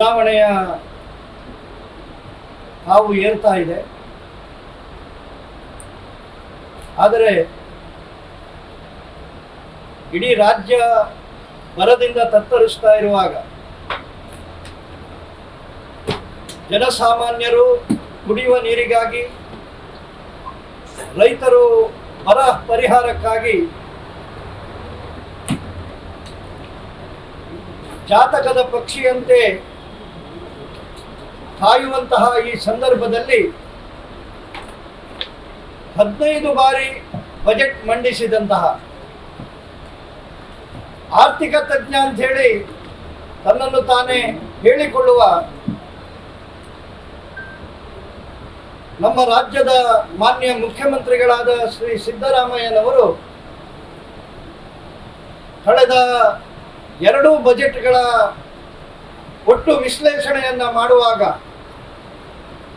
ಚುನಾವಣೆಯ ಹಾವು ಏರ್ತಾ ಇದೆ. ಆದರೆ ಇಡೀ ರಾಜ್ಯ ಬರದಿಂದ ತತ್ತರಿಸ್ತಾ ಇರುವಾಗ ಜನಸಾಮಾನ್ಯರು ಕುಡಿಯುವ ನೀರಿಗಾಗಿ ರೈತರು ಬರ ಪರಿಹಾರಕ್ಕಾಗಿ ಜಾತಕದ ಪಕ್ಷಿಯಂತೆ ಕಾಯುವಂತಹ ಈ ಸಂದರ್ಭದಲ್ಲಿ ಹದಿನೈದು ಬಾರಿ ಬಜೆಟ್ ಮಂಡಿಸಿದಂತಹ ಆರ್ಥಿಕ ತಜ್ಞ ಅಂತ ಹೇಳಿ ತನ್ನನ್ನು ತಾನೇ ಹೇಳಿಕೊಳ್ಳುವ ನಮ್ಮ ರಾಜ್ಯದ ಮಾನ್ಯ ಮುಖ್ಯಮಂತ್ರಿಗಳಾದ ಶ್ರೀ ಸಿದ್ದರಾಮಯ್ಯನವರು ಕಳೆದ ಎರಡೂ ಬಜೆಟ್ಗಳ ಒಟ್ಟು ವಿಶ್ಲೇಷಣೆಯನ್ನ ಮಾಡುವಾಗ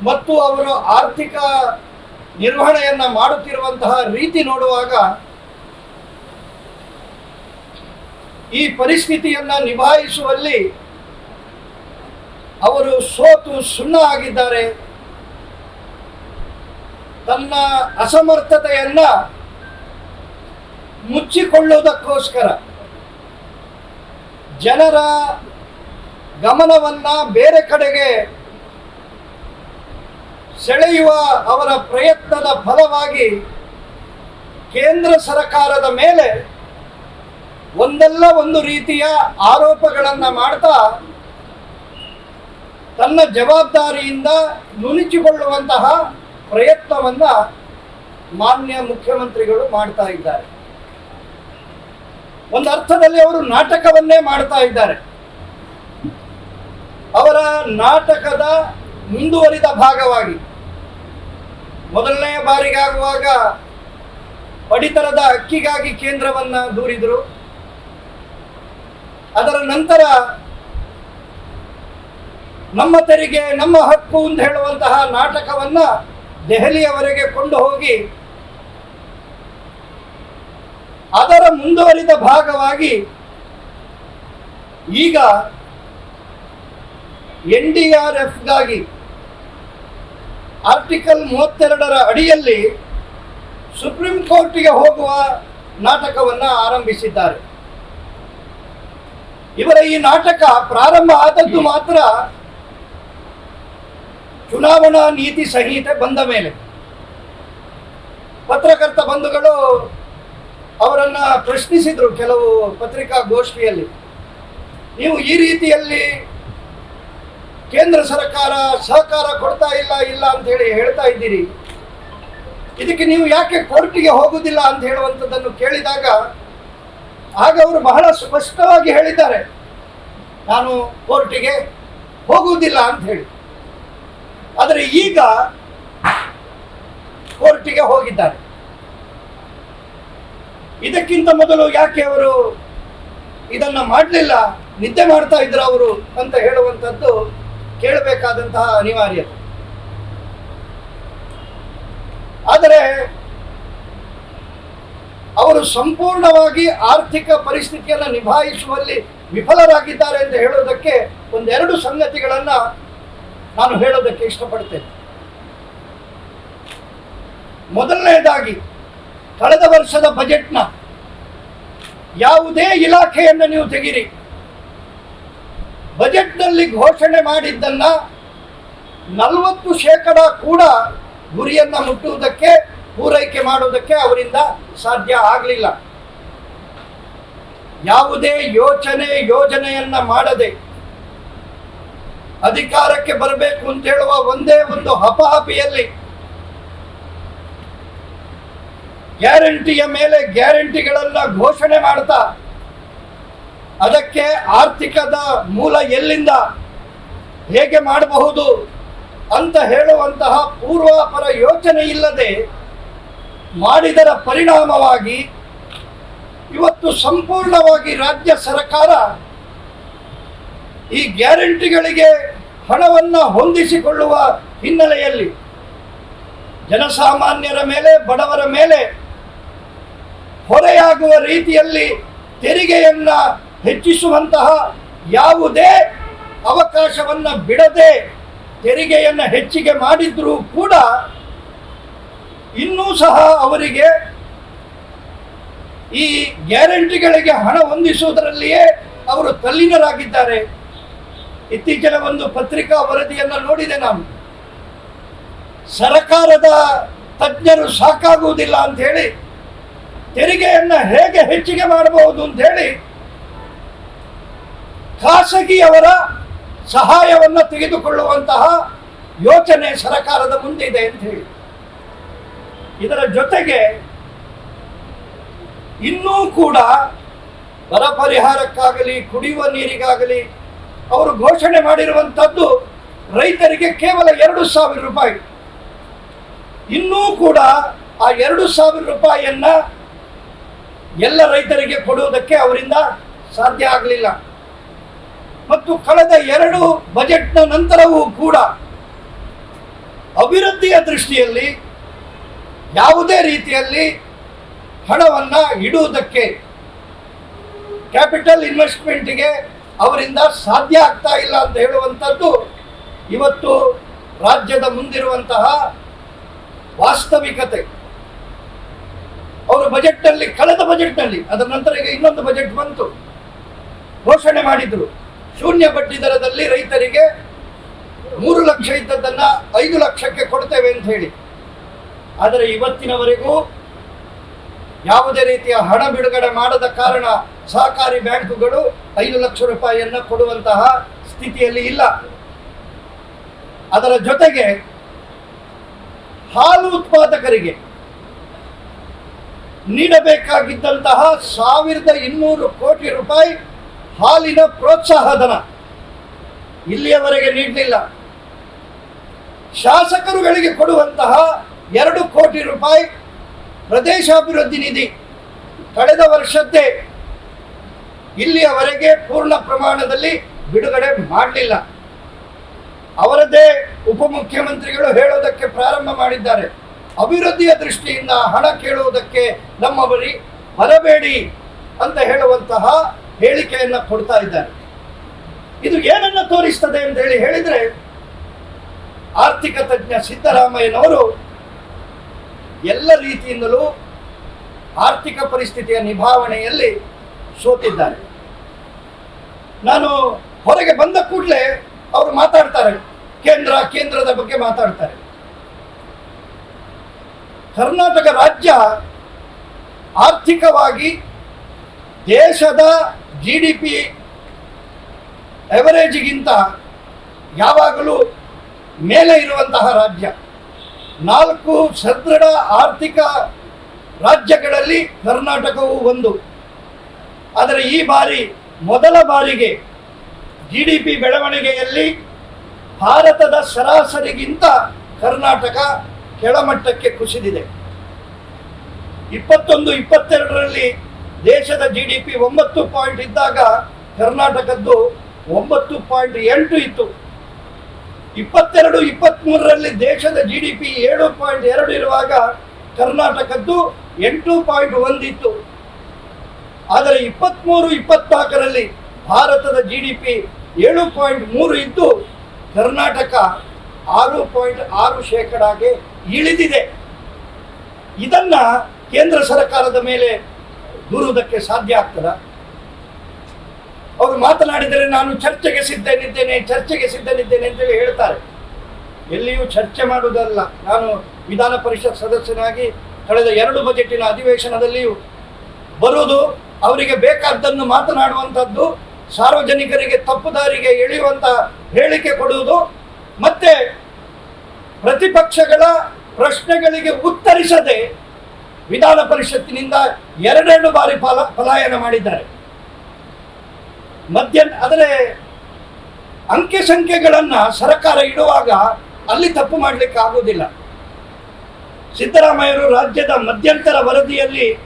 ಮತ್ತು ಅವರು ಆರ್ಥಿಕ ನಿರ್ವಹಣೆಯನ್ನ ಮಾಡುತ್ತಿರುವಂತಹ ರೀತಿ ನೋಡುವಾಗ ಈ ಪರಿಸ್ಥಿತಿಯನ್ನ ನಿಭಾಯಿಸುವಲ್ಲಿ ಅವರು ಸೋತು ಸುಣ್ಣ ಆಗಿದ್ದಾರೆ. ತನ್ನ ಅಸಮರ್ಥತೆಯನ್ನ ಮುಚ್ಚಿಕೊಳ್ಳುವುದಕ್ಕೋಸ್ಕರ ಜನರ ಗಮನವನ್ನ ಬೇರೆ ಕಡೆಗೆ ಸೆಳೆಯುವ ಅವರ ಪ್ರಯತ್ನದ ಫಲವಾಗಿ ಕೇಂದ್ರ ಸರ್ಕಾರದ ಮೇಲೆ ಒಂದಲ್ಲ ಒಂದು ರೀತಿಯ ಆರೋಪಗಳನ್ನು ಮಾಡ್ತಾ ತನ್ನ ಜವಾಬ್ದಾರಿಯಿಂದ ನುಣುಚಿಕೊಳ್ಳುವಂತಹ ಪ್ರಯತ್ನವನ್ನು ಮಾನ್ಯ ಮುಖ್ಯಮಂತ್ರಿಗಳು ಮಾಡ್ತಾ ಇದ್ದಾರೆ. ಒಂದು ಅರ್ಥದಲ್ಲಿ ಅವರು ನಾಟಕವನ್ನೇ ಮಾಡ್ತಾ ಇದ್ದಾರೆ. ಅವರ ನಾಟಕದ ಮುಂದುವರಿದ ಭಾಗವಾಗಿ ಮೊದಲನೇ ಬಾರಿಗಾಗುವಾಗ ಪಡಿತರದ ಅಕ್ಕಿಗಾಗಿ ಕೇಂದ್ರವನ್ನ ದೂರಿದರು. ಅದರ ನಂತರ ನಮ್ಮ ತೆರಿಗೆ, ನಮ್ಮ ಹಕ್ಕು ಅಂತ ಹೇಳುವಂತಹ ನಾಟಕವನ್ನ ದೆಹಲಿಯವರೆಗೆ ಕೊಂಡು ಹೋಗಿ, ಅದರ ಮುಂದುವರಿದ ಭಾಗವಾಗಿ ಈಗ ಎನ್ ಡಿ ಆರ್ ಎಫ್ಗಾಗಿ ಆರ್ಟಿಕಲ್ ಮೂವತ್ತೆರಡರ ಅಡಿಯಲ್ಲಿ ಸುಪ್ರೀಂ ಕೋರ್ಟಿಗೆ ಹೋಗುವ ನಾಟಕವನ್ನು ಆರಂಭಿಸಿದ್ದಾರೆ. ಇವರ ಈ ನಾಟಕ ಪ್ರಾರಂಭ ಆದದ್ದು ಮಾತ್ರ ಚುನಾವಣಾ ನೀತಿ ಸಂಹಿತೆ ಬಂದ ಮೇಲೆ. ಪತ್ರಕರ್ತ ಬಂಧುಗಳು ಅವರನ್ನ ಪ್ರಶ್ನಿಸಿದರು ಕೆಲವು ಪತ್ರಿಕಾಗೋಷ್ಠಿಯಲ್ಲಿ ನೀವು ಈ ರೀತಿಯಲ್ಲಿ ಕೇಂದ್ರ ಸರ್ಕಾರ ಸಹಕಾರ ಕೊಡ್ತಾ ಇಲ್ಲ ಇಲ್ಲ ಅಂತ ಹೇಳಿ ಹೇಳ್ತಾ ಇದ್ದೀರಿ. ಇದಕ್ಕೆ ನೀವು ಯಾಕೆ ಕೋರ್ಟಿಗೆ ಹೋಗುವುದಿಲ್ಲ ಅಂತ ಹೇಳುವಂಥದ್ದನ್ನು ಕೇಳಿದಾಗ ಆಗ ಅವರು ಬಹಳ ಸ್ಪಷ್ಟವಾಗಿ ಹೇಳಿದ್ದಾರೆ. ನಾನು ಕೋರ್ಟಿಗೆ ಹೋಗುವುದಿಲ್ಲ ಅಂತ ಹೇಳಿ. ಆದರೆ ಈಗ ಕೋರ್ಟಿಗೆ ಹೋಗಿದ್ದಾರೆ. ಇದಕ್ಕಿಂತ ಮೊದಲು ಯಾಕೆ ಅವರು ಇದನ್ನ ಮಾಡಲಿಲ್ಲ, ನಿದ್ದೆ ಮಾಡ್ತಾ ಇದ್ರು ಅವರು ಅಂತ ಹೇಳುವಂಥದ್ದು ಕೇಳಬೇಕಾದಂತಹ ಅನಿವಾರ್ಯತೆ. ಆದರೆ ಅವರು ಸಂಪೂರ್ಣವಾಗಿ ಆರ್ಥಿಕ ಪರಿಸ್ಥಿತಿಯನ್ನು ನಿಭಾಯಿಸುವಲ್ಲಿ ವಿಫಲರಾಗಿದ್ದಾರೆ ಅಂತ ಹೇಳೋದಕ್ಕೆ ಒಂದೆರಡು ಸಂಗತಿಗಳನ್ನ ನಾನು ಹೇಳೋದಕ್ಕೆ ಇಷ್ಟಪಡ್ತೇನೆ. ಮೊದಲನೆಯದಾಗಿ ಕಳೆದ ವರ್ಷದ ಬಜೆಟ್ನ ಯಾವುದೇ ಇಲಾಖೆಯನ್ನು ನೀವು ತೆಗಿರಿ. ಬಜೆಟ್ನಲ್ಲಿ ಘೋಷಣೆ ಮಾಡಿದ್ದನ್ನ ನಲವತ್ತು ಶೇಕಡ ಕೂಡ ಗುರಿಯನ್ನ ಮುಟ್ಟುವುದಕ್ಕೆ, ಪೂರೈಕೆ ಮಾಡುವುದಕ್ಕೆ ಅವರಿಂದ ಸಾಧ್ಯ ಆಗಲಿಲ್ಲ. ಯಾವುದೇ ಯೋಚನೆ, ಯೋಜನೆಯನ್ನ ಮಾಡದೆ ಅಧಿಕಾರಕ್ಕೆ ಬರಬೇಕು ಅಂತ ಹೇಳುವ ಒಂದೇ ಒಂದು ಹಪಹಪಿಯಲ್ಲಿ ಗ್ಯಾರಂಟಿಯ ಮೇಲೆ ಗ್ಯಾರಂಟಿಗಳನ್ನ ಘೋಷಣೆ ಮಾಡ್ತಾ ಅದಕ್ಕೆ ಆರ್ಥಿಕದ ಮೂಲ ಎಲ್ಲಿಂದ ಹೇಗೆ ಮಾಡಬಹುದು ಅಂತ ಹೇಳುವಂತಹ ಪೂರ್ವಾಪರ ಯೋಚನೆ ಇಲ್ಲದೆ ಮಾಡಿದರ ಪರಿಣಾಮವಾಗಿ ಇವತ್ತು ಸಂಪೂರ್ಣವಾಗಿ ರಾಜ್ಯ ಸರ್ಕಾರ ಈ ಗ್ಯಾರಂಟಿಗಳಿಗೆ ಹಣವನ್ನು ಹೊಂದಿಸಿಕೊಳ್ಳುವ ಹಿನ್ನೆಲೆಯಲ್ಲಿ ಜನಸಾಮಾನ್ಯರ ಮೇಲೆ, ಬಡವರ ಮೇಲೆ ಹೊರೆಯಾಗುವ ರೀತಿಯಲ್ಲಿ ತೆರಿಗೆಯನ್ನ ಹೆಚ್ಚಿಸುವಂತಹ ಯಾವುದೇ ಅವಕಾಶವನ್ನ ಬಿಡದೆ ತೆರಿಗೆಯನ್ನು ಹೆಚ್ಚಿಗೆ ಮಾಡಿದ್ರೂ ಕೂಡ ಇನ್ನೂ ಸಹ ಅವರಿಗೆ ಈ ಗ್ಯಾರಂಟಿಗಳಿಗೆ ಹಣ ಹೊಂದಿಸುವುದರಲ್ಲಿಯೇ ಅವರು ತಲ್ಲೀನರಾಗಿದ್ದಾರೆ. ಇತ್ತೀಚಿನ ಒಂದು ಪತ್ರಿಕಾ ವರದಿಯನ್ನು ನೋಡಿದೆ ನಾನು. ಸರಕಾರದ ತಜ್ಞರು ಸಾಕಾಗುವುದಿಲ್ಲ ಅಂತ ಹೇಳಿ ತೆರಿಗೆಯನ್ನು ಹೇಗೆ ಹೆಚ್ಚಿಗೆ ಮಾಡಬಹುದು ಅಂತ ಹೇಳಿ ಖಾಸಗಿಯವರ ಸಹಾಯವನ್ನು ತೆಗೆದುಕೊಳ್ಳುವಂತಹ ಯೋಚನೆ ಸರಕಾರದ ಮುಂದೆ ಇದೆ ಅಂತ ಹೇಳಿ. ಇದರ ಜೊತೆಗೆ ಇನ್ನೂ ಕೂಡ ಬರ ಪರಿಹಾರಕ್ಕಾಗಲಿ, ಕುಡಿಯುವ ನೀರಿಗಾಗಲಿ ಅವರು ಘೋಷಣೆ ಮಾಡಿರುವಂಥದ್ದು ರೈತರಿಗೆ ಕೇವಲ ಎರಡು ಸಾವಿರ ರೂಪಾಯಿ. ಇನ್ನೂ ಕೂಡ ಆ ಎರಡು ಸಾವಿರ ರೂಪಾಯಿಯನ್ನು ಎಲ್ಲ ರೈತರಿಗೆ ಕೊಡುವುದಕ್ಕೆ ಅವರಿಂದ ಸಾಧ್ಯ ಆಗಲಿಲ್ಲ. ಮತ್ತು ಕಳೆದ ಎರಡು ಬಜೆಟ್ನ ನಂತರವೂ ಕೂಡ ಅಭಿವೃದ್ಧಿಯ ದೃಷ್ಟಿಯಲ್ಲಿ, ಯಾವುದೇ ರೀತಿಯಲ್ಲಿ ಹಣವನ್ನು ಇಡುವುದಕ್ಕೆ ಕ್ಯಾಪಿಟಲ್ ಇನ್ವೆಸ್ಟ್ಮೆಂಟ್ಗೆ ಅವರಿಂದ ಸಾಧ್ಯ ಆಗ್ತಾ ಇಲ್ಲ ಅಂತ ಹೇಳುವಂಥದ್ದು ಇವತ್ತು ರಾಜ್ಯದ ಮುಂದಿರುವಂತಹ ವಾಸ್ತವಿಕತೆ. ಅವರು ಬಜೆಟ್ನಲ್ಲಿ, ಕಳೆದ ಬಜೆಟ್ನಲ್ಲಿ, ಅದರ ನಂತರ ಈಗ ಇನ್ನೊಂದು ಬಜೆಟ್ ಬಂತು. ಘೋಷಣೆ ಮಾಡಿದ್ರು. ಶೂನ್ಯ ಬಡ್ಡಿ ದರದಲ್ಲಿ ರೈತರಿಗೆ ಮೂರು ಲಕ್ಷ ಇದ್ದದ್ದನ್ನು ಐದು ಲಕ್ಷಕ್ಕೆ ಕೊಡ್ತೇವೆ ಅಂತ ಹೇಳಿ. ಆದರೆ ಇವತ್ತಿನವರೆಗೂ ಯಾವುದೇ ರೀತಿಯ ಹಣ ಬಿಡುಗಡೆ ಮಾಡದ ಕಾರಣ ಸಹಕಾರಿ ಬ್ಯಾಂಕುಗಳು ಐದು ಲಕ್ಷ ರೂಪಾಯಿಯನ್ನು ಕೊಡುವಂತಹ ಸ್ಥಿತಿಯಲ್ಲಿ ಇಲ್ಲ. ಅದರ ಜೊತೆಗೆ ಹಾಲು ಉತ್ಪಾದಕರಿಗೆ ನೀಡಬೇಕಾಗಿದ್ದಂತಹ ಸಾವಿರದ ಇನ್ನೂರು ಕೋಟಿ ರೂಪಾಯಿ ಹಾಲಿನ ಪ್ರೋತ್ಸಾಹಧನ ಇಲ್ಲಿಯವರೆಗೆ ನೀಡಲಿಲ್ಲ. ಶಾಸಕರುಗಳಿಗೆ ಕೊಡುವಂತಹ ಎರಡು ಕೋಟಿ ರೂಪಾಯಿ ಪ್ರದೇಶಾಭಿವೃದ್ಧಿ ನಿಧಿ ಕಳೆದ ವರ್ಷದ್ದೇ ಇಲ್ಲಿಯವರೆಗೆ ಪೂರ್ಣ ಪ್ರಮಾಣದಲ್ಲಿ ಬಿಡುಗಡೆ ಮಾಡಲಿಲ್ಲ. ಅವರದ್ದೇ ಉಪಮುಖ್ಯಮಂತ್ರಿಗಳು ಹೇಳೋದಕ್ಕೆ ಪ್ರಾರಂಭ ಮಾಡಿದ್ದಾರೆ. ಅಭಿವೃದ್ಧಿಯ ದೃಷ್ಟಿಯಿಂದ ಹಣ ಕೇಳುವುದಕ್ಕೆ ನಮ್ಮ ಬಳಿ ಬರಬೇಡಿ ಅಂತ ಹೇಳುವಂತಹ ಹೇಳಿಕೆಯನ್ನು ಕೊಡ್ತಾ ಇದ್ದಾರೆ. ಇದು ಏನನ್ನ ತೋರಿಸ್ತದೆ ಅಂತ ಹೇಳಿ ಹೇಳಿದ್ರೆ, ಆರ್ಥಿಕ ತಜ್ಞ ಸಿದ್ದರಾಮಯ್ಯನವರು ಎಲ್ಲ ರೀತಿಯಿಂದಲೂ ಆರ್ಥಿಕ ಪರಿಸ್ಥಿತಿಯ ನಿಭಾವಣೆಯಲ್ಲಿ ಸೋತಿದ್ದಾರೆ. ನಾನು ಹೊರಗೆ ಬಂದ ಕೂಡಲೇ ಅವರು ಮಾತಾಡ್ತಾರೆ. ಕೇಂದ್ರ, ಕೇಂದ್ರದ ಬಗ್ಗೆ ಮಾತಾಡ್ತಾರೆ. ಕರ್ನಾಟಕ ರಾಜ್ಯ ಆರ್ಥಿಕವಾಗಿ ದೇಶದ ಜಿ ಡಿ ಪಿ ಎವರೇಜಿಗಿಂತ ಯಾವಾಗಲೂ ಮೇಲೆ ಇರುವಂತಹ ರಾಜ್ಯ. ನಾಲ್ಕು ಸದೃಢ ಆರ್ಥಿಕ ರಾಜ್ಯಗಳಲ್ಲಿ ಕರ್ನಾಟಕವು ಒಂದು. ಆದರೆ ಈ ಬಾರಿ, ಮೊದಲ ಬಾರಿಗೆ ಜಿ ಡಿ ಪಿ ಬೆಳವಣಿಗೆಯಲ್ಲಿ ಭಾರತದ ಸರಾಸರಿಗಿಂತ ಕರ್ನಾಟಕ ಕೆಳಮಟ್ಟಕ್ಕೆ ಕುಸಿದಿದೆ. ಇಪ್ಪತ್ತೊಂದು, ಇಪ್ಪತ್ತೆರಡರಲ್ಲಿ ದೇಶದ ಜಿ ಡಿ ಪಿ ಒಂಬತ್ತು ಪಾಯಿಂಟ್ ಇದ್ದಾಗ ಕರ್ನಾಟಕದ್ದು ಒಂಬತ್ತು ಪಾಯಿಂಟ್ ಎಂಟು ಇತ್ತು. ಇಪ್ಪತ್ತೆರಡು ಇಪ್ಪತ್ತ್ಮೂರರಲ್ಲಿ ದೇಶದ ಜಿ ಡಿ ಪಿ ಏಳು ಪಾಯಿಂಟ್ ಎರಡು ಇರುವಾಗ ಕರ್ನಾಟಕದ್ದು ಎಂಟು ಪಾಯಿಂಟ್ ಒಂದಿತ್ತು ಆದರೆ ಇಪ್ಪತ್ತ್ಮೂರು ಇಪ್ಪತ್ನಾಲ್ಕರಲ್ಲಿ ಭಾರತದ ಜಿ ಡಿ ಪಿ ಏಳು ಪಾಯಿಂಟ್ ಮೂರು ಇದ್ದು ಕರ್ನಾಟಕ ಆರು ಪಾಯಿಂಟ್ ಆರು ಶೇಕಡಾಗೆ ಇಳಿದಿದೆ. ಇದನ್ನು ಕೇಂದ್ರ ಸರ್ಕಾರದ ಮೇಲೆ ದೂರುವುದಕ್ಕೆ ಸಾಧ್ಯ ಆಗ್ತದ? ಅವರು ಮಾತನಾಡಿದರೆ ನಾನು ಚರ್ಚೆಗೆ ಸಿದ್ಧನಿದ್ದೇನೆ ಚರ್ಚೆಗೆ ಸಿದ್ಧನಿದ್ದೇನೆ ಅಂತೇಳಿ ಹೇಳ್ತಾರೆ. ಎಲ್ಲಿಯೂ ಚರ್ಚೆ ಮಾಡುವುದಲ್ಲ. ನಾನು ವಿಧಾನ ಪರಿಷತ್ ಸದಸ್ಯನಾಗಿ ಕಳೆದ ಎರಡು ಬಜೆಟಿನ ಅಧಿವೇಶನದಲ್ಲಿಯೂ ಬರುವುದು ಅವರಿಗೆ ಬೇಕಾದ್ದನ್ನು ಮಾತನಾಡುವಂಥದ್ದು, ಸಾರ್ವಜನಿಕರಿಗೆ ತಪ್ಪು ದಾರಿಗೆ ಎಳೆಯುವಂಥ ಹೇಳಿಕೆ ಕೊಡುವುದು, ಮತ್ತೆ ಪ್ರತಿಪಕ್ಷಗಳ ಪ್ರಶ್ನೆಗಳಿಗೆ ಉತ್ತರಿಸದೆ ವಿಧಾನ ಪರಿಷತ್ತಿನಿಂದ ಎರಡೆರಡು ಬಾರಿ ಫಲ, ಪಲಾಯನ ಮಾಡಿದ್ದಾರೆ. ಮಧ್ಯ ಆದರೆ ಅಂಕೆ ಸಂಖ್ಯೆಗಳನ್ನ ಸರ್ಕಾರ ಇಡುವಾಗ ಅಲ್ಲಿ ತಪ್ಪು ಮಾಡಲಿಕ್ಕೆ ಆಗುವುದಿಲ್ಲ. ಸಿದ್ದರಾಮಯ್ಯರು ರಾಜ್ಯದ ಮಧ್ಯಂತರ ವರದಿಯಲ್ಲಿ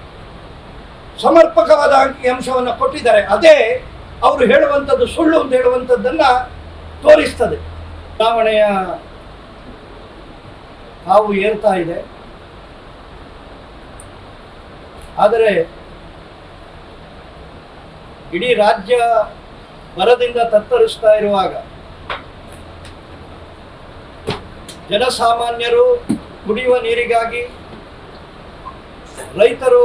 ಸಮರ್ಪಕವಾದ ಅಂಕಿ ಅಂಶವನ್ನು ಕೊಟ್ಟಿದ್ದಾರೆ. ಅದೇ ಅವರು ಹೇಳುವಂಥದ್ದು ಸುಳ್ಳು ಅಂತ ಹೇಳುವಂಥದ್ದನ್ನ ತೋರಿಸ್ತದೆ. ಚುನಾವಣೆಯ ಹಾವು ಏರ್ತಾ ಇದೆ. ಆದರೆ ಇಡೀ ರಾಜ್ಯ ಬರದಿಂದ ತತ್ತರಿಸ್ತಾ ಇರುವಾಗ ಜನಸಾಮಾನ್ಯರು ಕುಡಿಯುವ ನೀರಿಗಾಗಿ ರೈತರು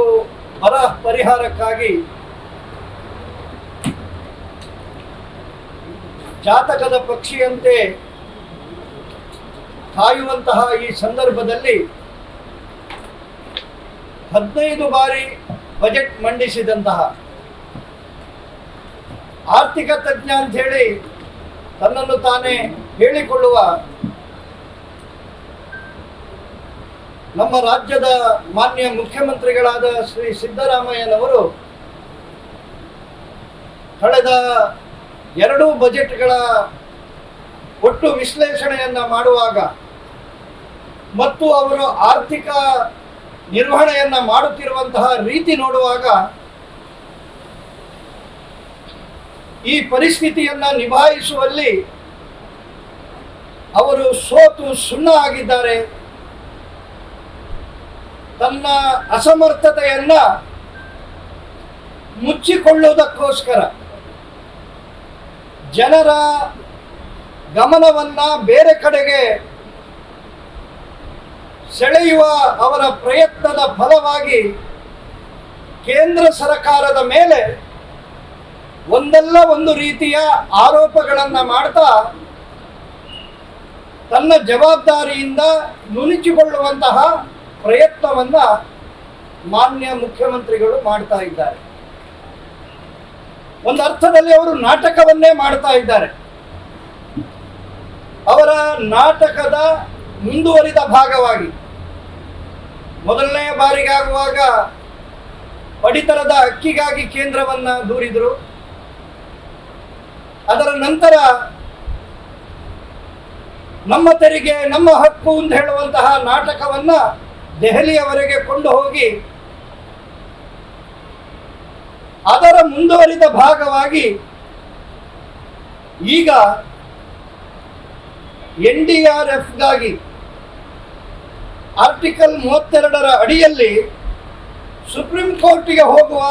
ಬರ ಪರಿಹಾರಕ್ಕಾಗಿ ಜಾತಕದ ಪಕ್ಷಿಯಂತೆ ಕಾಯುವಂತಹ ಈ ಸಂದರ್ಭದಲ್ಲಿ ಹದಿನೈದು ಬಾರಿ ಬಜೆಟ್ ಮಂಡಿಸಿದಂತಹ ಆರ್ಥಿಕ ತಜ್ಞ ಅಂತ ಹೇಳಿ ತನ್ನನ್ನು ತಾನೇ ಹೇಳಿಕೊಳ್ಳುವ ನಮ್ಮ ರಾಜ್ಯದ ಮಾನ್ಯ ಮುಖ್ಯಮಂತ್ರಿಗಳಾದ ಶ್ರೀ ಸಿದ್ದರಾಮಯ್ಯನವರು ಕಳೆದ ಎರಡೂ ಬಜೆಟ್ಗಳ ಒಟ್ಟು ವಿಶ್ಲೇಷಣೆಯನ್ನ ಮಾಡುವಾಗ ಮತ್ತು ಅವರು ಆರ್ಥಿಕ ನಿರ್ವಹಣೆಯನ್ನ ಮಾಡುತ್ತಿರುವಂತಹ ರೀತಿ ನೋಡುವಾಗ ಈ ಪರಿಸ್ಥಿತಿಯನ್ನು ನಿಭಾಯಿಸುವಲ್ಲಿ ಅವರು ಸೋತು ಸುಣ್ಣ ಆಗಿದ್ದಾರೆ. ತನ್ನ ಅಸಮರ್ಥತೆಯನ್ನ ಮುಚ್ಚಿಕೊಳ್ಳುವುದಕ್ಕೋಸ್ಕರ ಜನರ ಗಮನವನ್ನು ಬೇರೆ ಕಡೆಗೆ ಸೆಳೆಯುವ ಅವರ ಪ್ರಯತ್ನದ ಫಲವಾಗಿ ಕೇಂದ್ರ ಸರಕಾರದ ಮೇಲೆ ಒಂದಲ್ಲ ಒಂದು ರೀತಿಯ ಆರೋಪಗಳನ್ನು ಮಾಡ್ತಾ ತನ್ನ ಜವಾಬ್ದಾರಿಯಿಂದ ನುಣುಚಿಕೊಳ್ಳುವಂತಹ ಪ್ರಯತ್ನವನ್ನ ಮಾನ್ಯ ಮುಖ್ಯಮಂತ್ರಿಗಳು ಮಾಡ್ತಾ ಇದ್ದಾರೆ. ಒಂದು ಅರ್ಥದಲ್ಲಿ ಅವರು ನಾಟಕವನ್ನೇ ಮಾಡ್ತಾ ಇದ್ದಾರೆ. ಅವರ ನಾಟಕದ ಮುಂದುವರಿದ ಭಾಗವಾಗಿ ಮೊದಲನೆಯ ಬಾರಿಗಾಗುವಾಗ ಪಡಿತರದ ಅಕ್ಕಿಗಾಗಿ ಕೇಂದ್ರವನ್ನ ದೂರಿದರು. ಅದರ ನಂತರ ನಮ್ಮ ತೆರಿಗೆ, ನಮ್ಮ ಹಕ್ಕು ಅಂತ ಹೇಳುವಂತಹ ನಾಟಕವನ್ನ ದೆಹಲಿಯವರೆಗೆ ಕೊಂಡು ಹೋಗಿ ಅದರ ಮುಂದುವರಿದ ಭಾಗವಾಗಿ ಈಗ ಎನ್ ಡಿ ಆರ್ ಎಫ್ಗಾಗಿ ಆರ್ಟಿಕಲ್ ಮೂವತ್ತೆರಡರ ಅಡಿಯಲ್ಲಿ ಸುಪ್ರೀಂ ಕೋರ್ಟಿಗೆ ಹೋಗುವ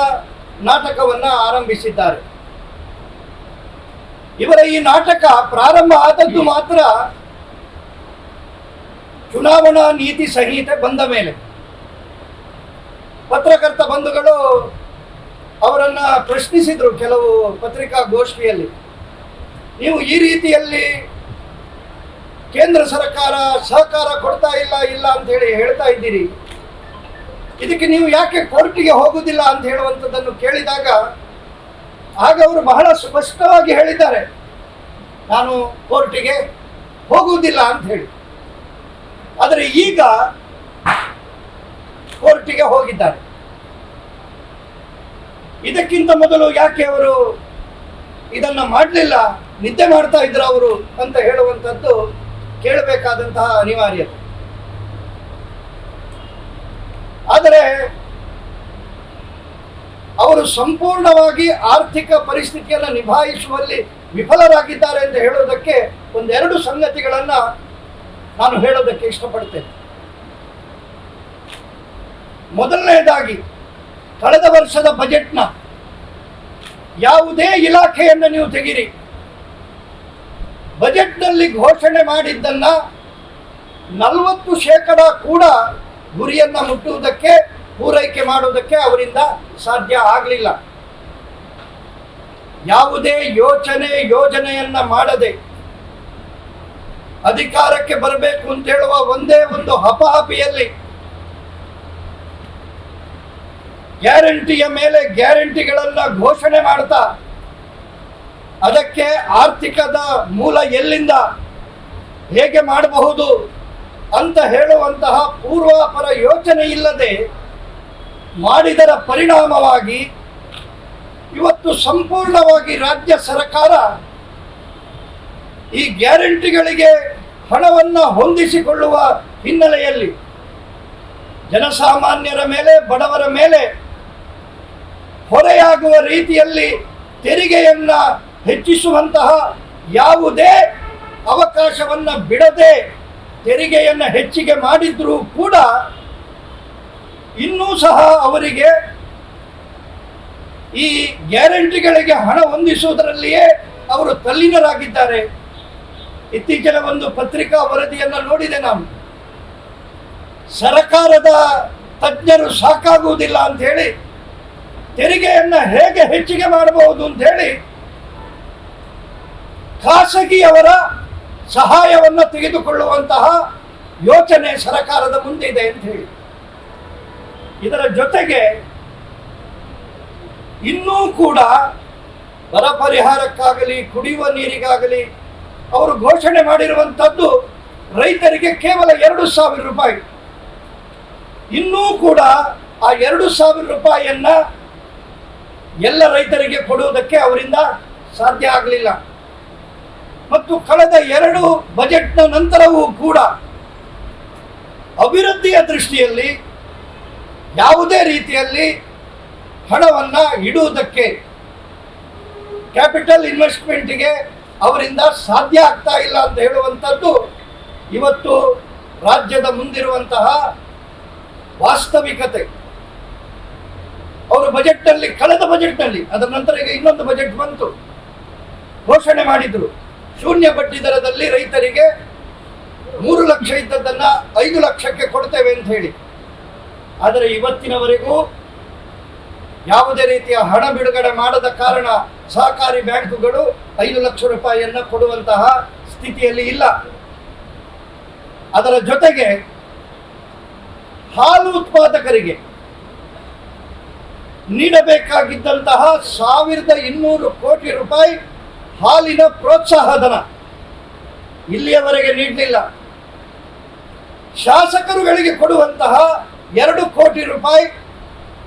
ನಾಟಕವನ್ನ ಆರಂಭಿಸಿದ್ದಾರೆ. ಇವರ ಈ ನಾಟಕ ಪ್ರಾರಂಭ ಆದದ್ದು ಮಾತ್ರ ಚುನಾವಣಾ ನೀತಿ ಸಂಹಿತೆ ಬಂದ ಮೇಲೆ. ಪತ್ರಕರ್ತ ಬಂಧುಗಳು ಅವರನ್ನ ಪ್ರಶ್ನಿಸಿದರು ಕೆಲವು ಪತ್ರಿಕಾಗೋಷ್ಠಿಯಲ್ಲಿ ನೀವು ಈ ರೀತಿಯಲ್ಲಿ ಕೇಂದ್ರ ಸರ್ಕಾರ ಸಹಕಾರ ಕೊಡ್ತಾ ಇಲ್ಲ ಇಲ್ಲ ಅಂತ ಹೇಳಿ ಹೇಳ್ತಾ ಇದ್ದೀರಿ. ಇದಕ್ಕೆ ನೀವು ಯಾಕೆ ಕೋರ್ಟಿಗೆ ಹೋಗುವುದಿಲ್ಲ ಅಂತ ಹೇಳುವಂಥದ್ದನ್ನು ಕೇಳಿದಾಗ ಆಗ ಅವರು ಬಹಳ ಸ್ಪಷ್ಟವಾಗಿ ಹೇಳಿದ್ದಾರೆ. ನಾನು ಕೋರ್ಟಿಗೆ ಹೋಗುವುದಿಲ್ಲ ಅಂತ ಹೇಳಿ. ಆದರೆ ಈಗ ಕೋರ್ಟಿಗೆ ಹೋಗಿದ್ದಾರೆ. ಇದಕ್ಕಿಂತ ಮೊದಲು ಯಾಕೆ ಅವರು ಇದನ್ನ ಮಾಡಲಿಲ್ಲ, ನಿದ್ದೆ ಮಾಡ್ತಾ ಇದ್ರು ಅವರು ಅಂತ ಹೇಳುವಂಥದ್ದು ಕೇಳಬೇಕಾದಂತಹ ಅನಿವಾರ್ಯತೆ. ಆದರೆ ಅವರು ಸಂಪೂರ್ಣವಾಗಿ ಆರ್ಥಿಕ ಪರಿಸ್ಥಿತಿಯನ್ನು ನಿಭಾಯಿಸುವಲ್ಲಿ ವಿಫಲರಾಗಿದ್ದಾರೆ ಅಂತ ಹೇಳೋದಕ್ಕೆ ಒಂದೆರಡು ಸಂಗತಿಗಳನ್ನು ನಾನು ಹೇಳೋದಕ್ಕೆ ಇಷ್ಟಪಡ್ತೇನೆ. ಮೊದಲನೇದಾಗಿ, ಕಳೆದ ವರ್ಷದ ಬಜೆಟ್ನ ಯಾವುದೇ ಇಲಾಖೆಯನ್ನು ನೀವು ತೆಗಿರಿ. ಬಜೆಟ್ನಲ್ಲಿ ಘೋಷಣೆ ಮಾಡಿದ್ದನ್ನ ನಲವತ್ತು ಶೇಕಡ ಕೂಡ ಗುರಿಯನ್ನು ಮುಟ್ಟುವುದಕ್ಕೆ, ಪೂರೈಕೆ ಮಾಡುವುದಕ್ಕೆ ಅವರಿಂದ ಸಾಧ್ಯ ಆಗಲಿಲ್ಲ. ಯಾವುದೇ ಯೋಚನೆ, ಯೋಜನೆಯನ್ನ ಮಾಡದೆ ಅಧಿಕಾರಕ್ಕೆ ಬರಬೇಕು ಅಂತ ಹೇಳುವ ಒಂದೇ ಒಂದು ಹಪಹಪಿಯಲ್ಲಿ ಗ್ಯಾರಂಟಿಯ ಮೇಲೆ ಗ್ಯಾರಂಟಿಗಳನ್ನ ಘೋಷಣೆ ಮಾಡ್ತಾ ಅದಕ್ಕೆ ಆರ್ಥಿಕದ ಮೂಲ ಎಲ್ಲಿಂದ ಹೇಗೆ ಮಾಡಬಹುದು ಅಂತ ಹೇಳುವಂತಹ ಪೂರ್ವಾಪರ ಯೋಚನೆ ಇಲ್ಲದೆ ಮಾಡಿದರ ಪರಿಣಾಮವಾಗಿ ಇವತ್ತು ಸಂಪೂರ್ಣವಾಗಿ ರಾಜ್ಯ ಸರ್ಕಾರ ಈ ಗ್ಯಾರಂಟಿಗಳಿಗೆ ಹಣವನ್ನು ಹೊಂದಿಸಿಕೊಳ್ಳುವ ಹಿನ್ನೆಲೆಯಲ್ಲಿ ಜನಸಾಮಾನ್ಯರ ಮೇಲೆ, ಬಡವರ ಮೇಲೆ ಹೊರೆಯಾಗುವ ರೀತಿಯಲ್ಲಿ ತೆರಿಗೆಯನ್ನ ಹೆಚ್ಚಿಸುವಂತಹ ಯಾವುದೇ ಅವಕಾಶವನ್ನ ಬಿಡದೆ ತೆರಿಗೆಯನ್ನ ಹೆಚ್ಚಿಗೆ ಮಾಡಿದ್ರೂ ಕೂಡ ಇನ್ನೂ ಸಹ ಅವರಿಗೆ ಈ ಗ್ಯಾರಂಟಿಗಳಿಗೆ ಹಣ ಹೊಂದಿಸುವುದರಲ್ಲಿಯೇ ಅವರು ತಲ್ಲೀನರಾಗಿದ್ದಾರೆ. ಇತ್ತೀಚಿನ ಒಂದು ಪತ್ರಿಕಾ ವರದಿಯನ್ನು ನೋಡಿದೆ ನಾನು. ಸರಕಾರದ ತಜ್ಞರು ಸಾಕಾಗುವುದಿಲ್ಲ ಅಂತ ಹೇಳಿ, ತೆರಿಗೆಯನ್ನು ಹೇಗೆ ಹೆಚ್ಚಿಗೆ ಮಾಡಬಹುದು ಅಂತ ಹೇಳಿ ಖಾಸಗಿಯವರ ಸಹಾಯವನ್ನು ತೆಗೆದುಕೊಳ್ಳುವಂತಹ ಯೋಚನೆ ಸರಕಾರದ ಮುಂದೆ ಇದೆ ಅಂತ ಹೇಳಿ. ಇದರ ಜೊತೆಗೆ ಇನ್ನೂ ಕೂಡ ಬರ ಪರಿಹಾರಕ್ಕಾಗಲಿ, ಕುಡಿಯುವ ನೀರಿಗಾಗಲಿ ಅವರು ಘೋಷಣೆ ಮಾಡಿರುವಂಥದ್ದು ರೈತರಿಗೆ ಕೇವಲ ಎರಡು ಸಾವಿರ ರೂಪಾಯಿ. ಇನ್ನೂ ಕೂಡ ಆ ಎರಡು ಸಾವಿರ ರೂಪಾಯಿಯನ್ನು ಎಲ್ಲ ರೈತರಿಗೆ ಕೊಡುವುದಕ್ಕೆ ಅವರಿಂದ ಸಾಧ್ಯ ಆಗಲಿಲ್ಲ. ಮತ್ತು ಕಳೆದ ಎರಡು ಬಜೆಟ್ನ ನಂತರವೂ ಕೂಡ ಅಭಿವೃದ್ಧಿಯ ದೃಷ್ಟಿಯಲ್ಲಿ ಯಾವುದೇ ರೀತಿಯಲ್ಲಿ ಹಣವನ್ನು ಇಡುವುದಕ್ಕೆ ಕ್ಯಾಪಿಟಲ್ ಇನ್ವೆಸ್ಟ್ಮೆಂಟಿಗೆ ಅವರಿಂದ ಸಾಧ್ಯ ಆಗ್ತಾ ಇಲ್ಲ ಅಂತ ಹೇಳುವಂಥದ್ದು ಇವತ್ತು ರಾಜ್ಯದ ಮುಂದಿರುವಂತಹ ವಾಸ್ತವಿಕತೆ. ಅವರು ಬಜೆಟ್ನಲ್ಲಿ ಕಳೆದ ಬಜೆಟ್ನಲ್ಲಿ, ಅದರ ನಂತರ ಈಗ ಇನ್ನೊಂದು ಬಜೆಟ್ ಬಂತು. ಘೋಷಣೆ ಮಾಡಿದ್ರು. ಶೂನ್ಯ ಬಡ್ಡಿ ದರದಲ್ಲಿ ರೈತರಿಗೆ ಮೂರು ಲಕ್ಷ ಇದ್ದದ್ದನ್ನ ಐದು ಲಕ್ಷಕ್ಕೆ ಕೊಡ್ತೇವೆ ಅಂತ ಹೇಳಿ. ಆದರೆ ಇವತ್ತಿನವರೆಗೂ ಯಾವುದೇ ರೀತಿಯ ಹಣ ಬಿಡುಗಡೆ ಮಾಡದ ಕಾರಣ ಸಹಕಾರಿ ಬ್ಯಾಂಕುಗಳು ಐದು ಲಕ್ಷ ರೂಪಾಯಿಯನ್ನು ಕೊಡುವಂತಹ ಸ್ಥಿತಿಯಲ್ಲಿ ಇಲ್ಲ. ಅದರ ಜೊತೆಗೆ ಹಾಲು ಉತ್ಪಾದಕರಿಗೆ ನೀಡಬೇಕಾಗಿದ್ದಂತಹ ಸಾವಿರದ ಇನ್ನೂರು ಕೋಟಿ ರೂಪಾಯಿ ಹಾಲಿನ ಪ್ರೋತ್ಸಾಹ ಧನ ಇಲ್ಲಿಯವರೆಗೆ ನೀಡಲಿಲ್ಲ. ಶಾಸಕರುಗಳಿಗೆ ಕೊಡುವಂತಹ ಎರಡು ಕೋಟಿ ರೂಪಾಯಿ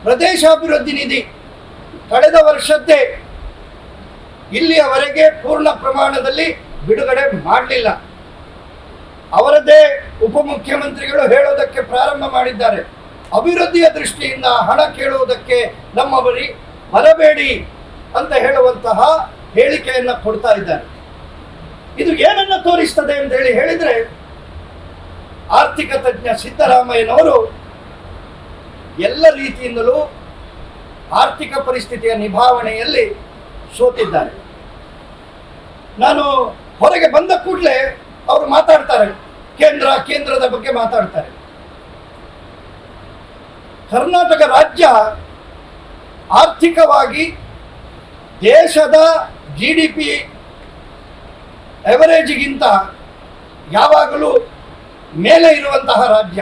ಪ್ರದೇಶಾಭಿವೃದ್ಧಿ ನಿಧಿ ಕಳೆದ ವರ್ಷದ್ದೇ ಇಲ್ಲಿಯವರೆಗೆ ಪೂರ್ಣ ಪ್ರಮಾಣದಲ್ಲಿ ಬಿಡುಗಡೆ ಮಾಡಲಿಲ್ಲ. ಅವರದ್ದೇ ಉಪಮುಖ್ಯಮಂತ್ರಿಗಳು ಹೇಳೋದಕ್ಕೆ ಪ್ರಾರಂಭ ಮಾಡಿದ್ದಾರೆ. ಅಭಿವೃದ್ಧಿಯ ದೃಷ್ಟಿಯಿಂದ ಹಣ ಕೇಳುವುದಕ್ಕೆ ನಮ್ಮ ಬಳಿ ಬರಬೇಡಿ ಅಂತ ಹೇಳುವಂತಹ ಹೇಳಿಕೆಯನ್ನು ಕೊಡ್ತಾ ಇದ್ದಾರೆ. ಇದು ಏನನ್ನ ತೋರಿಸ್ತದೆ ಅಂತ ಹೇಳಿ ಹೇಳಿದ್ರೆ, ಆರ್ಥಿಕ ತಜ್ಞ ಸಿದ್ದರಾಮಯ್ಯನವರು ಎಲ್ಲ ರೀತಿಯಿಂದಲೂ ಆರ್ಥಿಕ ಪರಿಸ್ಥಿತಿಯ ನಿಭಾವಣೆಯಲ್ಲಿ ಸೋತಿದ್ದಾರೆ. ನಾನು ಹೊರಗೆ ಬಂದ ಕೂಡಲೇ ಅವರು ಮಾತಾಡ್ತಾರೆ, ಕೇಂದ್ರ, ಕೇಂದ್ರದ ಬಗ್ಗೆ ಮಾತಾಡ್ತಾರೆ. ಕರ್ನಾಟಕ ರಾಜ್ಯ ಆರ್ಥಿಕವಾಗಿ ದೇಶದ ಜಿ ಡಿ ಪಿ ಎವರೇಜ್ಗಿಂತ ಯಾವಾಗಲೂ ಮೇಲೆ ಇರುವಂತಹ ರಾಜ್ಯ.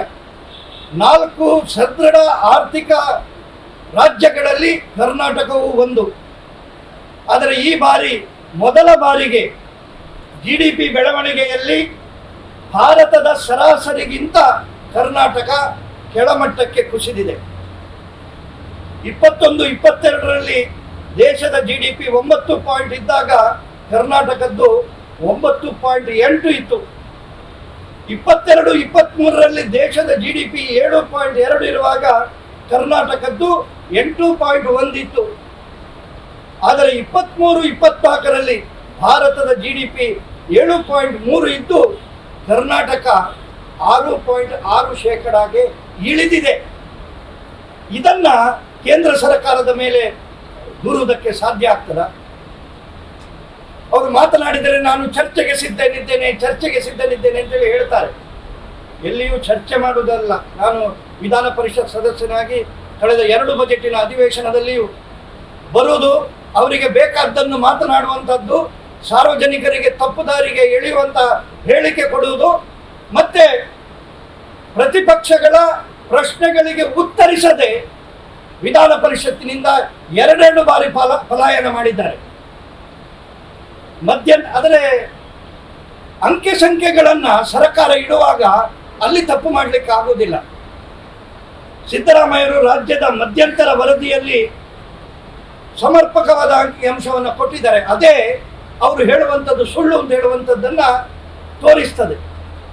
ನಾಲ್ಕು ಸದೃಢ ಆರ್ಥಿಕ ರಾಜ್ಯಗಳಲ್ಲಿ ಕರ್ನಾಟಕವು ಒಂದು. ಆದರೆ ಈ ಬಾರಿ ಮೊದಲ ಬಾರಿಗೆ ಜಿ ಡಿ ಪಿ ಬೆಳವಣಿಗೆಯಲ್ಲಿ ಭಾರತದ ಸರಾಸರಿಗಿಂತ ಕರ್ನಾಟಕ ಕೆಳಮಟ್ಟಕ್ಕೆ ಕುಸಿದಿದೆ. ಇಪ್ಪತ್ತೊಂದು, ಇಪ್ಪತ್ತೆರಡರಲ್ಲಿ ದೇಶದ ಜಿ ಡಿ ಪಿ ಒಂಬತ್ತು ಪಾಯಿಂಟ್ ಇದ್ದಾಗ ಕರ್ನಾಟಕದ್ದು ಒಂಬತ್ತು ಪಾಯಿಂಟ್ ಎಂಟು ಇತ್ತು. ಇಪ್ಪತ್ತೆರಡು ಇಪ್ಪತ್ತ್ಮೂರರಲ್ಲಿ ದೇಶದ ಜಿ ಡಿ ಪಿ ಏಳು ಪಾಯಿಂಟ್ ಎರಡು ಇರುವಾಗ ಕರ್ನಾಟಕದ್ದು ಎಂಟು ಪಾಯಿಂಟ್ ಒಂದಿತ್ತು ಆದರೆ ಇಪ್ಪತ್ತ್ಮೂರು ಇಪ್ಪತ್ನಾಲ್ಕರಲ್ಲಿ ಭಾರತದ ಜಿ ಡಿ ಪಿ ಏಳು ಪಾಯಿಂಟ್ ಮೂರು ಇದ್ದು ಕರ್ನಾಟಕ ಆರು ಪಾಯಿಂಟ್ ಆರು ಶೇಕಡಾಗೆ ಇಳಿದಿದೆ. ಇದನ್ನು ಕೇಂದ್ರ ಸರ್ಕಾರದ ಮೇಲೆ ದೂರುವುದಕ್ಕೆ ಸಾಧ್ಯ ಆಗ್ತದ? ಅವರು ಮಾತನಾಡಿದರೆ ನಾನು ಚರ್ಚೆಗೆ ಸಿದ್ಧನಿದ್ದೇನೆ ಚರ್ಚೆಗೆ ಸಿದ್ಧನಿದ್ದೇನೆ ಅಂತೇಳಿ ಹೇಳ್ತಾರೆ. ಎಲ್ಲಿಯೂ ಚರ್ಚೆ ಮಾಡುವುದಲ್ಲ. ನಾನು ವಿಧಾನ ಪರಿಷತ್ ಸದಸ್ಯನಾಗಿ ಕಳೆದ ಎರಡು ಬಜೆಟಿನ ಅಧಿವೇಶನದಲ್ಲಿಯೂ ಬರುವುದು ಅವರಿಗೆ ಬೇಕಾದ್ದನ್ನು ಮಾತನಾಡುವಂಥದ್ದು, ಸಾರ್ವಜನಿಕರಿಗೆ ತಪ್ಪು ದಾರಿಗೆ ಎಳೆಯುವಂತ ಹೇಳಿಕೆ ಕೊಡುವುದು, ಮತ್ತೆ ಪ್ರತಿಪಕ್ಷಗಳ ಪ್ರಶ್ನೆಗಳಿಗೆ ಉತ್ತರಿಸದೆ ವಿಧಾನ ಪರಿಷತ್ತಿನಿಂದ ಎರಡೆರಡು ಬಾರಿ ಫಲ, ಪಲಾಯನ ಮಾಡಿದ್ದಾರೆ. ಮಧ್ಯ, ಆದರೆ ಅಂಕೆ ಸಂಖ್ಯೆಗಳನ್ನ ಸರ್ಕಾರ ಇಡುವಾಗ ಅಲ್ಲಿ ತಪ್ಪು ಮಾಡಲಿಕ್ಕೆ ಆಗುವುದಿಲ್ಲ. ಸಿದ್ದರಾಮಯ್ಯರು ರಾಜ್ಯದ ಮಧ್ಯಂತರ ವರದಿಯಲ್ಲಿ ಸಮರ್ಪಕವಾದ ಅಂಕಿಅಂಶವನ್ನು ಕೊಟ್ಟಿದ್ದಾರೆ. ಅದೇ ಅವರು ಹೇಳುವಂಥದ್ದು ಸುಳ್ಳು ಅಂತ ಹೇಳುವಂಥದ್ದನ್ನು ತೋರಿಸ್ತದೆ.